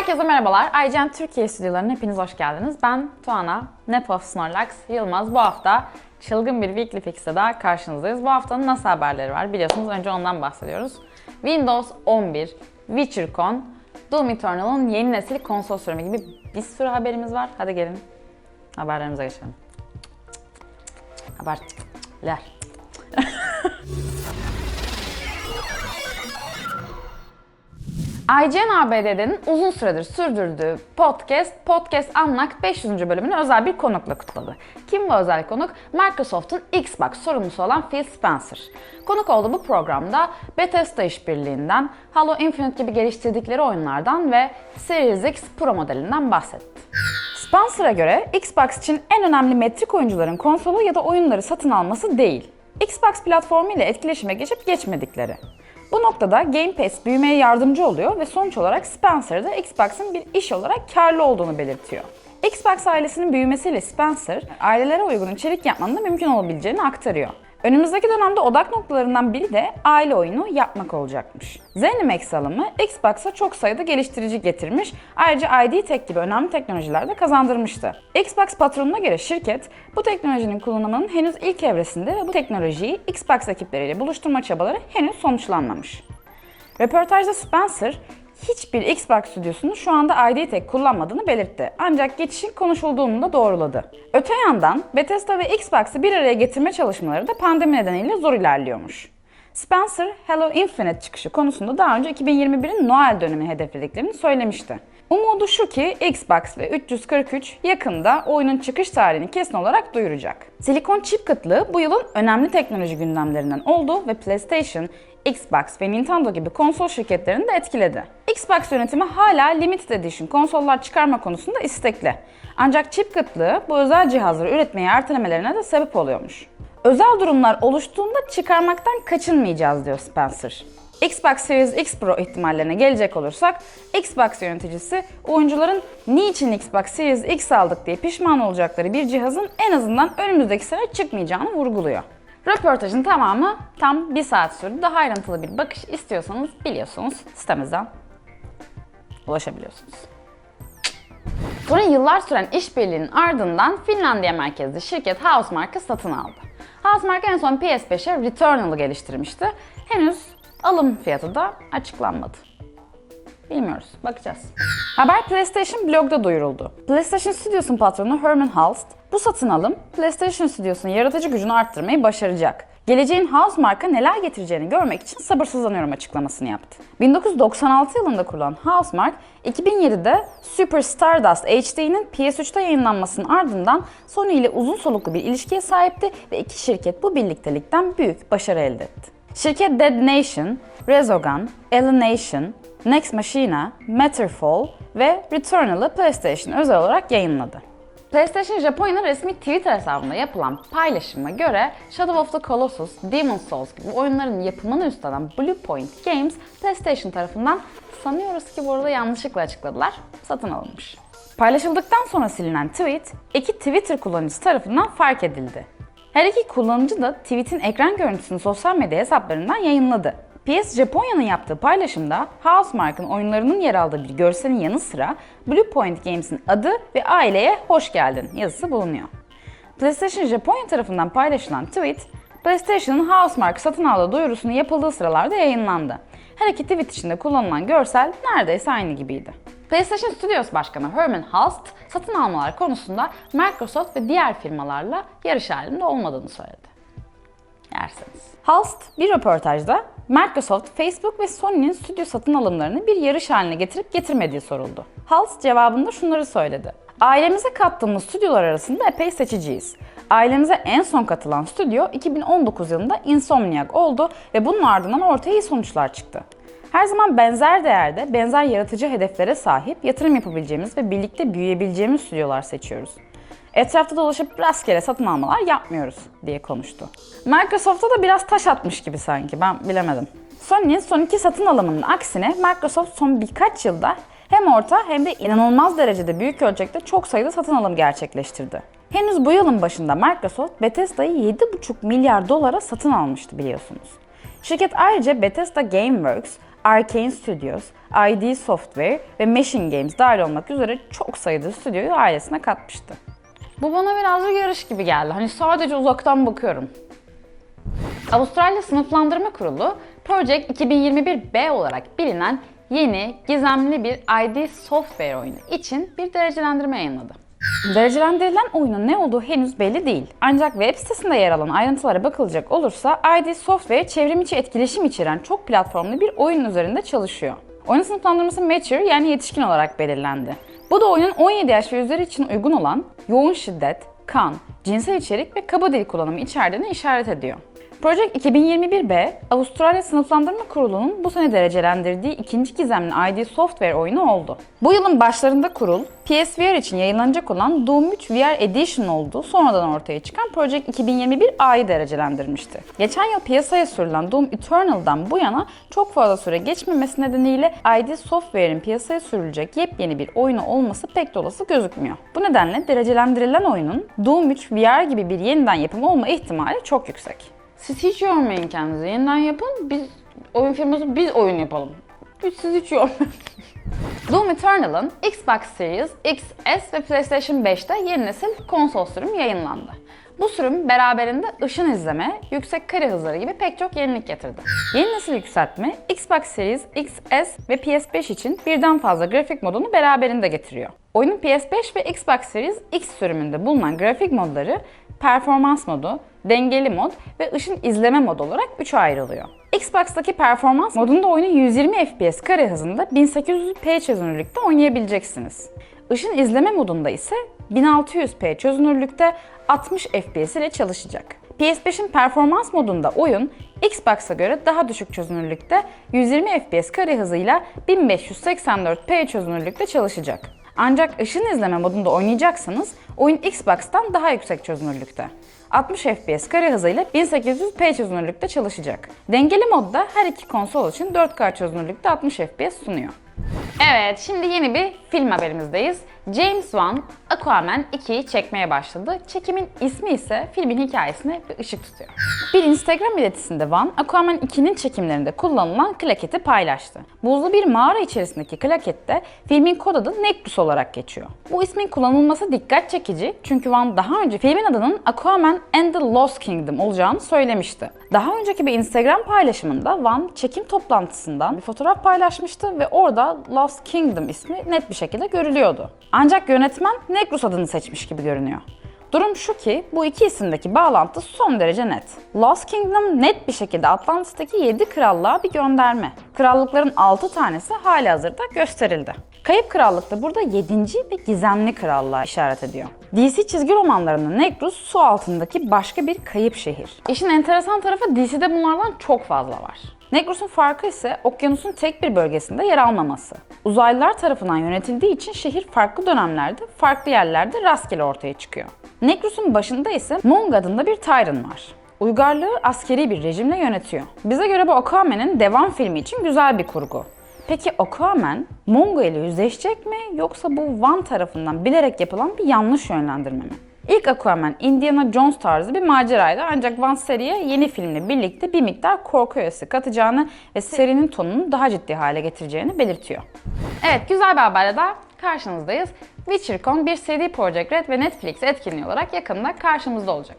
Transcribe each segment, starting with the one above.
Herkese merhabalar. IGN Türkiye stüdyolarına hepiniz hoş geldiniz. Ben Tuana, Nepov Snorlax, Yılmaz. Bu hafta çılgın bir Weekly Fix'te daha karşınızdayız. Bu haftanın nasıl haberleri var biliyorsunuz. Önce ondan bahsediyoruz. Windows 11, WitcherCon, Doom Eternal'ın yeni nesil konsol sürümü gibi bir sürü haberimiz var. Hadi gelin haberlerimize geçelim. Haberler. IGN ABD'nin uzun süredir sürdürdüğü podcast, Podcast Anlak 500. bölümünü özel bir konukla kutladı. Kim bu özel konuk? Microsoft'un Xbox sorumlusu olan Phil Spencer. Konuk olduğu bu programda Bethesda işbirliğinden, Halo Infinite gibi geliştirdikleri oyunlardan ve Series X Pro modelinden bahsetti. Spencer'a göre Xbox için en önemli metrik oyuncuların konsolu ya da oyunları satın alması değil, Xbox platformu ile etkileşime geçip geçmedikleri. Bu noktada Game Pass büyümeye yardımcı oluyor ve sonuç olarak Spencer da Xbox'ın bir iş olarak karlı olduğunu belirtiyor. Xbox ailesinin büyümesiyle Spencer, ailelere uygun içerik yapmanın da mümkün olabileceğini aktarıyor. Önümüzdeki dönemde odak noktalarından biri de aile oyunu yapmak olacakmış. ZeniMax alımı Xbox'a çok sayıda geliştirici getirmiş, ayrıca ID Tech gibi önemli teknolojiler de kazandırmıştı. Xbox patronuna göre şirket bu teknolojinin kullanımının henüz ilk evresinde ve bu teknolojiyi Xbox ekipleriyle buluşturma çabaları henüz sonuçlanmamış. Röportajda Spencer, hiçbir Xbox stüdyosunun şu anda ID Tech kullanmadığını belirtti. Ancak geçişin konuşulduğunu da doğruladı. Öte yandan Bethesda ve Xbox'ı bir araya getirme çalışmaları da pandemi nedeniyle zor ilerliyormuş. Spencer, Halo Infinite çıkışı konusunda daha önce 2021'in Noel dönemini hedeflediklerini söylemişti. Umudu şu ki Xbox ve 343 yakında oyunun çıkış tarihini kesin olarak duyuracak. Silikon çip kıtlığı bu yılın önemli teknoloji gündemlerinden oldu ve PlayStation, Xbox ve Nintendo gibi konsol şirketlerini de etkiledi. Xbox yönetimi hala limited edition konsollar çıkarma konusunda istekli. Ancak çip kıtlığı bu özel cihazları üretmeyi ertelemelerine de sebep oluyormuş. Özel durumlar oluştuğunda çıkarmaktan kaçınmayacağız diyor Spencer. Xbox Series X Pro ihtimallerine gelecek olursak, Xbox yöneticisi oyuncuların niçin Xbox Series X aldık diye pişman olacakları bir cihazın en azından önümüzdeki sene çıkmayacağını vurguluyor. Röportajın tamamı tam bir saat sürdü. Daha ayrıntılı bir bakış istiyorsanız biliyorsunuz sitemizden ulaşabiliyorsunuz. Sonra yıllar süren işbirliğinin ardından Finlandiya merkezli şirket Housemarque'ı satın aldı. Housemarque en son PS5'e Returnal'ı geliştirmişti. Henüz alım fiyatı da açıklanmadı. Bilmiyoruz, bakacağız. Haber PlayStation blogda duyuruldu. PlayStation Studios'un patronu Herman Hulst, bu satın alım PlayStation Studios'un yaratıcı gücünü arttırmayı başaracak. Geleceğin House marka neler getireceğini görmek için sabırsızlanıyorum açıklamasını yaptı. 1996 yılında kurulan Housemark, 2007'de Super Stardust HD'nin PS3'te yayınlanmasının ardından Sony ile uzun soluklu bir ilişkiye sahipti ve iki şirket bu birliktelikten büyük başarı elde etti. Şirket Dead Nation, Resogun, Alienation, Next Machina, Matterfall ve Returnal'ı PlayStation özel olarak yayınladı. PlayStation Japonya'nın resmi Twitter hesabında yapılan paylaşıma göre Shadow of the Colossus, Demon's Souls gibi oyunların yapımını üstlenen Bluepoint Games, PlayStation tarafından sanıyoruz ki bu arada yanlışlıkla açıkladılar, satın alınmış. Paylaşıldıktan sonra silinen tweet, iki Twitter kullanıcısı tarafından fark edildi. Her iki kullanıcı da tweetin ekran görüntüsünü sosyal medya hesaplarından yayınladı. PS Japonya'nın yaptığı paylaşımda Housemarque'ın oyunlarının yer aldığı bir görselin yanı sıra Bluepoint Games'in adı ve aileye hoş geldin yazısı bulunuyor. PlayStation Japonya tarafından paylaşılan tweet, PlayStation'ın Housemarque satın aldığı duyurusunu yapıldığı sıralarda yayınlandı. Her iki tweet içinde kullanılan görsel neredeyse aynı gibiydi. PlayStation Studios Başkanı Herman Hulst, satın almalar konusunda Microsoft ve diğer firmalarla yarış halinde olmadığını söyledi yerseniz. Halst bir röportajda Microsoft, Facebook ve Sony'nin stüdyo satın alımlarını bir yarış haline getirip getirmediği soruldu. Halst cevabında şunları söyledi. Ailemize kattığımız stüdyolar arasında epey seçiciyiz. Ailemize en son katılan stüdyo 2019 yılında Insomniac oldu ve bunun ardından ortaya iyi sonuçlar çıktı. Her zaman benzer değerde, benzer yaratıcı hedeflere sahip, yatırım yapabileceğimiz ve birlikte büyüyebileceğimiz stüdyolar seçiyoruz. Etrafta dolaşıp rastgele satın almalar yapmıyoruz diye konuştu. Microsoft'a da biraz taş atmış gibi sanki ben bilemedim. Sony'nin son iki satın alımının aksine Microsoft son birkaç yılda hem orta hem de inanılmaz derecede büyük ölçekte çok sayıda satın alım gerçekleştirdi. Henüz bu yılın başında Microsoft Bethesda'yı 7,5 milyar dolara satın almıştı biliyorsunuz. Şirket ayrıca Bethesda Gameworks, Arkane Studios, ID Software ve Machine Games dahil olmak üzere çok sayıda stüdyoyu ailesine katmıştı. Bu bana birazcık yarış gibi geldi. Hani sadece uzaktan bakıyorum. Avustralya Sınıflandırma Kurulu, Project 2021B olarak bilinen yeni, gizemli bir ID software oyunu için bir derecelendirme yayınladı. Derecelendirilen oyunun ne olduğu henüz belli değil. Ancak web sitesinde yer alan ayrıntılara bakılacak olursa ID Software çevrim içi etkileşim içeren çok platformlu bir oyun üzerinde çalışıyor. Oyunun sınıflandırması Mature yani yetişkin olarak belirlendi. Bu da oyunun 17 yaş ve üzeri için uygun olan yoğun şiddet, kan, cinsel içerik ve kaba dil kullanımı içerdiğini işaret ediyor. Project 2021B, Avustralya Sınıflandırma Kurulu'nun bu sene derecelendirdiği ikinci gizemli ID Software oyunu oldu. Bu yılın başlarında kurul, PSVR için yayınlanacak olan Doom 3 VR Edition olduğu sonradan ortaya çıkan Project 2021A'yı derecelendirmişti. Geçen yıl piyasaya sürülen Doom Eternal'dan bu yana çok fazla süre geçmemesi nedeniyle ID Software'in piyasaya sürülecek yepyeni bir oyunu olması pek de olası gözükmüyor. Bu nedenle derecelendirilen oyunun Doom 3 VR gibi bir yeniden yapım olma ihtimali çok yüksek. Siz hiç yormayın kendinizi. Yeniden yapın. Biz oyun firması biz oyun yapalım. Hiç siz hiç yormayın. Doom Eternal'ın Xbox Series XS ve PlayStation 5'te yeni nesil konsol sürümü yayınlandı. Bu sürüm beraberinde ışın izleme, yüksek kare hızları gibi pek çok yenilik getirdi. Yeni nesil yükseltme, Xbox Series XS ve PS5 için birden fazla grafik modunu beraberinde getiriyor. Oyunun PS5 ve Xbox Series X sürümünde bulunan grafik modları performans modu, dengeli mod ve ışın izleme modu olarak üçe ayrılıyor. Xbox'taki performans modunda oyunu 120 FPS kare hızında 1800p çözünürlükte oynayabileceksiniz. Işın izleme modunda ise 1600p çözünürlükte 60 FPS ile çalışacak. PS5'in performans modunda oyun Xbox'a göre daha düşük çözünürlükte 120 FPS kare hızıyla 1584p çözünürlükte çalışacak. Ancak ışın izleme modunda oynayacaksanız oyun Xbox'tan daha yüksek çözünürlükte. 60 FPS kare hızıyla 1800p çözünürlükte çalışacak. Dengeli modda her iki konsol için 4K çözünürlükte 60 FPS sunuyor. Evet, şimdi yeni bir film haberimizdeyiz. James Wan, Aquaman 2'yi çekmeye başladı. Çekimin ismi ise filmin hikayesine bir ışık tutuyor. Bir Instagram iletisinde Wan, Aquaman 2'nin çekimlerinde kullanılan klaketi paylaştı. Buzlu bir mağara içerisindeki klakette filmin kod adı Necrus olarak geçiyor. Bu ismin kullanılması dikkat çekici çünkü Wan daha önce filmin adının Aquaman and the Lost Kingdom olacağını söylemişti. Daha önceki bir Instagram paylaşımında Wan çekim toplantısından bir fotoğraf paylaşmıştı ve orada Lost Kingdom ismi net bir şekilde görülüyordu. Ancak yönetmen Necrus adını seçmiş gibi görünüyor. Durum şu ki bu iki isimdeki bağlantı son derece net. Lost Kingdom net bir şekilde Atlantis'teki 7 krallığa bir gönderme. Krallıkların 6 tanesi hali hazırda gösterildi. Kayıp Krallık da burada 7. ve gizemli krallığa işaret ediyor. DC çizgi romanlarında Negrus su altındaki başka bir kayıp şehir. İşin enteresan tarafı DC'de bunlardan çok fazla var. Negrus'un farkı ise okyanusun tek bir bölgesinde yer almaması. Uzaylılar tarafından yönetildiği için şehir farklı dönemlerde, farklı yerlerde rastgele ortaya çıkıyor. Negrus'un başında ise Mung adında bir Tyran var. Uygarlığı askeri bir rejimle yönetiyor. Bize göre bu Aquaman'ın devam filmi için güzel bir kurgu. Peki Aquaman Mongo ile yüzleşecek mi yoksa bu Van tarafından bilerek yapılan bir yanlış yönlendirme mi? İlk Aquaman Indiana Jones tarzı bir maceraydı ancak Van seriye yeni filmle birlikte bir miktar korku öğesi katacağını ve serinin tonunu daha ciddi hale getireceğini belirtiyor. Evet güzel bir haberle daha karşınızdayız. WitcherCon bir CD Projekt Red ve Netflix etkinliği olarak yakında karşımızda olacak.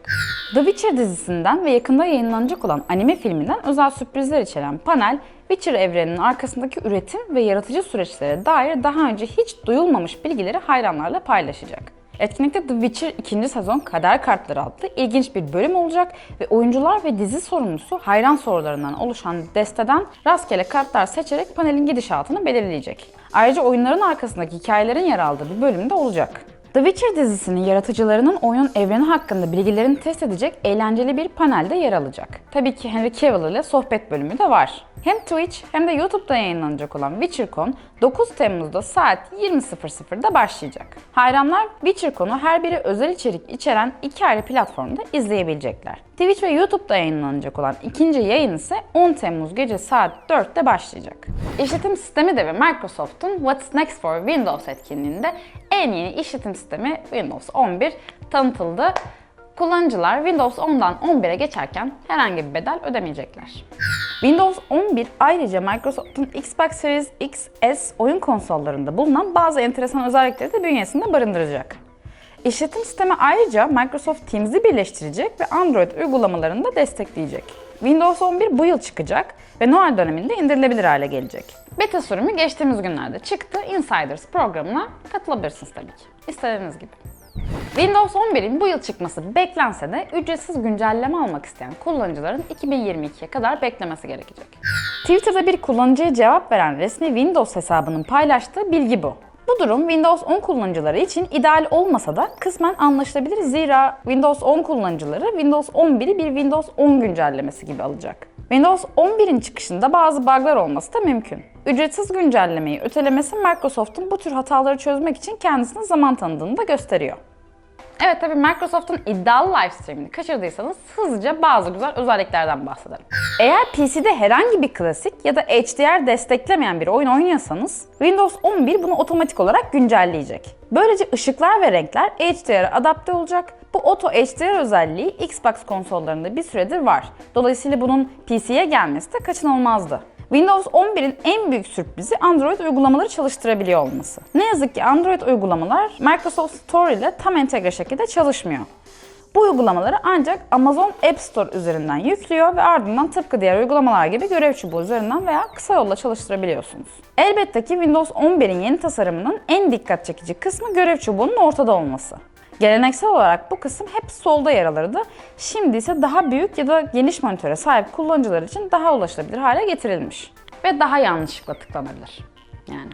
The Witcher dizisinden ve yakında yayınlanacak olan anime filminden özel sürprizler içeren panel, Witcher evreninin arkasındaki üretim ve yaratıcı süreçlere dair daha önce hiç duyulmamış bilgileri hayranlarla paylaşacak. Etkinlikte The Witcher 2. sezon Kader Kartları adlı ilginç bir bölüm olacak ve oyuncular ve dizi sorumlusu hayran sorularından oluşan desteden rastgele kartlar seçerek panelin gidişatını belirleyecek. Ayrıca oyunların arkasındaki hikayelerin yer aldığı bir bölümde olacak. The Witcher dizisinin yaratıcılarının oyunun evreni hakkında bilgilerini test edecek eğlenceli bir panelde yer alacak. Tabii ki Henry Cavill ile sohbet bölümü de var. Hem Twitch hem de YouTube'da yayınlanacak olan WitcherCon 9 Temmuz'da saat 20.00'da başlayacak. Hayranlar WitcherCon'u her biri özel içerik içeren iki ayrı platformda izleyebilecekler. Twitch ve YouTube'da yayınlanacak olan ikinci yayın ise 10 Temmuz gece saat 4'te başlayacak. İşletim sistemi devi Microsoft'un What's Next for Windows etkinliğinde en yeni işletim sistemi Windows 11 tanıtıldı. Kullanıcılar Windows 10'dan 11'e geçerken herhangi bir bedel ödemeyecekler. Windows 11 ayrıca Microsoft'un Xbox Series X, S oyun konsollarında bulunan bazı enteresan özellikleri de bünyesinde barındıracak. İşletim sistemi ayrıca Microsoft Teams'i birleştirecek ve Android uygulamalarını da destekleyecek. Windows 11 bu yıl çıkacak ve Noel döneminde indirilebilir hale gelecek. Beta sürümü geçtiğimiz günlerde çıktı. Insiders programına katılabilirsiniz tabii ki. İstediğiniz gibi. Windows 11'in bu yıl çıkması beklense de ücretsiz güncelleme almak isteyen kullanıcıların 2022'ye kadar beklemesi gerekecek. Twitter'da bir kullanıcıya cevap veren resmi Windows hesabının paylaştığı bilgi bu. Bu durum Windows 10 kullanıcıları için ideal olmasa da kısmen anlaşılabilir zira Windows 10 kullanıcıları Windows 11'i bir Windows 10 güncellemesi gibi alacak. Windows 11'in çıkışında bazı bug'lar olması da mümkün. Ücretsiz güncellemeyi ötelemesi Microsoft'un bu tür hataları çözmek için kendisine zaman tanıdığını da gösteriyor. Evet tabii Microsoft'un iddialı live streamini kaçırdıysanız hızlıca bazı güzel özelliklerden bahsedelim. Eğer PC'de herhangi bir klasik ya da HDR desteklemeyen bir oyun oynuyorsanız Windows 11 bunu otomatik olarak güncelleyecek. Böylece ışıklar ve renkler HDR'e adapte olacak. Bu Auto HDR özelliği Xbox konsollarında bir süredir var. Dolayısıyla bunun PC'ye gelmesi de kaçınılmazdı. Windows 11'in en büyük sürprizi Android uygulamaları çalıştırabiliyor olması. Ne yazık ki Android uygulamalar Microsoft Store ile tam entegre şekilde çalışmıyor. Bu uygulamaları ancak Amazon App Store üzerinden yüklüyor ve ardından tıpkı diğer uygulamalar gibi görev çubuğu üzerinden veya kısa yolla çalıştırabiliyorsunuz. Elbette ki Windows 11'in yeni tasarımının en dikkat çekici kısmı görev çubuğunun ortada olması. Geleneksel olarak bu kısım hep solda yer alırdı. Şimdi ise daha büyük ya da geniş monitöre sahip kullanıcılar için daha ulaşılabilir hale getirilmiş. Ve daha yanlışlıkla tıklanabilir. Yani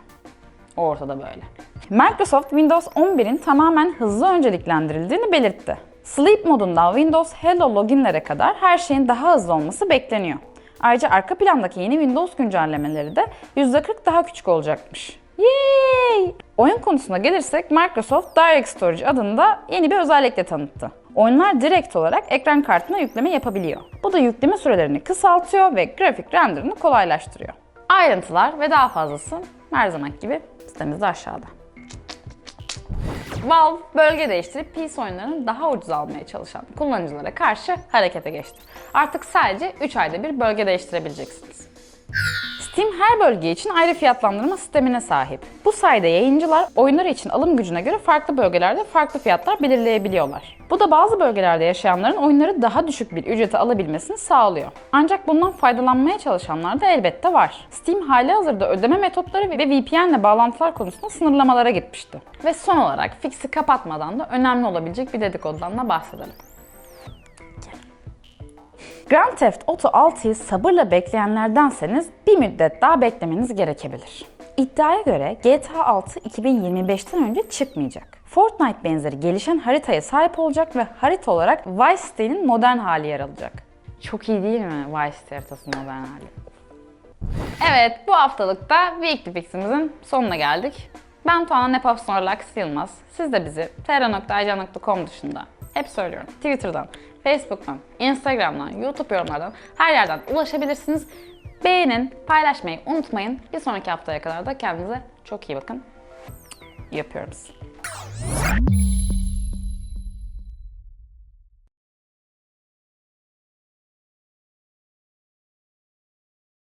ortada böyle. Microsoft Windows 11'in tamamen hızlı önceliklendirildiğini belirtti. Sleep modundan Windows Hello loginlere kadar her şeyin daha hızlı olması bekleniyor. Ayrıca arka plandaki yeni Windows güncellemeleri de %40 daha küçük olacakmış. Yay! Oyun konusuna gelirsek Microsoft Direct Storage adında yeni bir özellikle tanıttı. Oyunlar direkt olarak ekran kartına yükleme yapabiliyor. Bu da yükleme sürelerini kısaltıyor ve grafik renderını kolaylaştırıyor. Ayrıntılar ve daha fazlası her zaman gibi sitemizde aşağıda. Valve bölge değiştirip PC oyunlarını daha ucuz almaya çalışan kullanıcılara karşı harekete geçti. Artık sadece 3 ayda bir bölge değiştirebileceksiniz. Steam her bölge için ayrı fiyatlandırma sistemine sahip. Bu sayede yayıncılar oyunları için alım gücüne göre farklı bölgelerde farklı fiyatlar belirleyebiliyorlar. Bu da bazı bölgelerde yaşayanların oyunları daha düşük bir ücrete alabilmesini sağlıyor. Ancak bundan faydalanmaya çalışanlar da elbette var. Steam hali hazırda ödeme metotları ve VPN ile bağlantılar konusunda sınırlamalara gitmişti. Ve son olarak fixi kapatmadan da önemli olabilecek bir dedikodudan da bahsedelim. Grand Theft Auto 6'yı sabırla bekleyenlerdenseniz bir müddet daha beklemeniz gerekebilir. İddiaya göre GTA 6 2025'ten önce çıkmayacak. Fortnite benzeri gelişen haritaya sahip olacak ve harita olarak Vice City'nin modern hali yer alacak. Çok iyi değil mi Vice City haritasının modern hali? Evet, bu haftalıkta Weekly Fix'imizin sonuna geldik. Ben Tuana Nepafson Relax Yılmaz. Siz de bizi tr.aycan.com dışında hep söylüyorum. Twitter'dan, Facebook'tan, Instagram'dan, YouTube yorumlardan her yerden ulaşabilirsiniz. Beğenin, paylaşmayı unutmayın. Bir sonraki haftaya kadar da kendinize çok iyi bakın. Yapıyoruz.